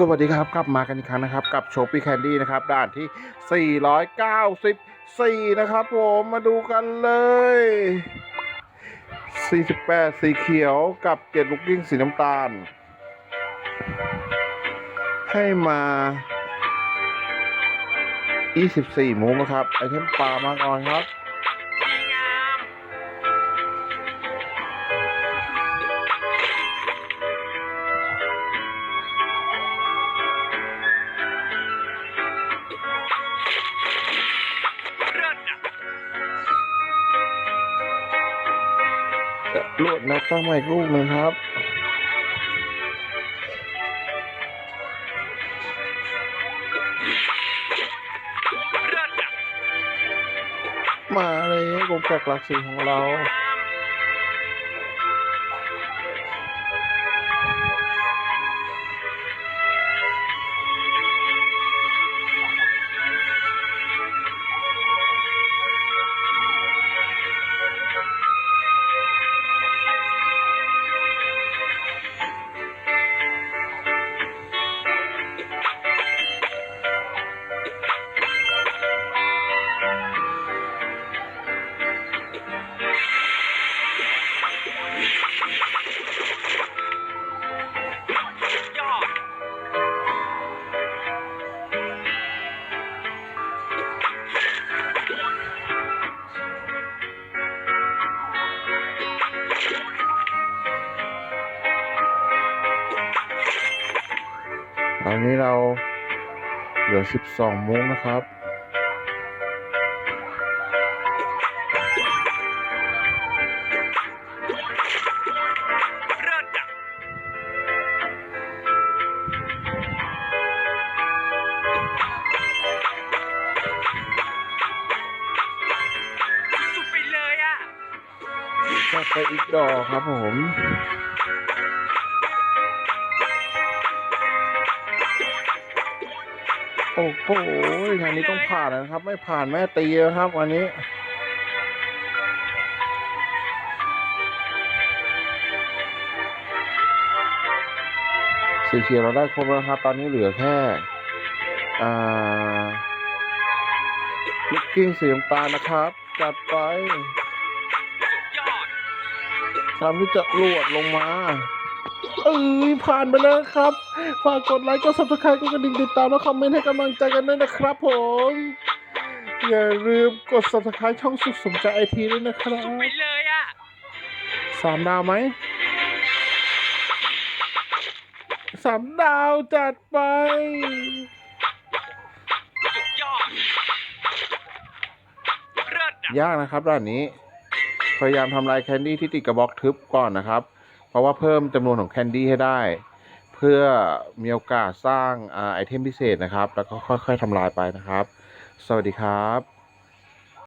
สวัสดีครับกลับมากันอีกครั้งนะครับ กับโชปี้แคนดี้นะครับ ด่านที่ 494 นะครับผมมาดูกันเลย 48 สีเขียวกับ 7 ลูกกิ้งสีน้ำตาล ให้มา 24มูนะครับ ไอเทมปลามาก่อนครับ ลวดนะตั้งใหม่ลูกหนึ่งครับมาเลยกบจากหลักสีของเรา ตอนนี้เราเหลือ 12มุ้งนะครับเริ่มจากสุดไปเลยอะก็ไปอีกดอกครับผม โอ้โหงานนี้ต้องผ่านนะครับ ไม่ผ่านแม่ตีนะครับวันนี้สีเขียวเราได้ครบแล้วครับ ตอนนี้เหลือแค่ อ่าลูกกิ้งสีน้ำตาลนะครับ จัดไปทำที่จะลวดลงมา เอ้ยผ่านไปแล้วครับ ฝากกดไลค์ กด subscribe กดกระดิ่งติดตามและคอมเมนต์ให้กำลังใจกันด้วยนะครับผม อย่าลืมกด subscribe ช่องสุขสมใจไอทีด้วยนะครัสุดบไปเลยอะสามดาวไหม สามดาวจัดไป สุดยอดเริ่มจากยากนะครับด้านนี้ พยายามทำลายแคนดี้ที่ติดกระบอกทึบก่อนนะครับเพ ราะว่าเพิ่มจำนวนของแคนดี้ให้ได้ เพื่อมีโอกาสสร้างอไอเทมพิเศษนะครับ แล้วก็ค่อยๆทำลายไปนะครับ สวัสดีครับ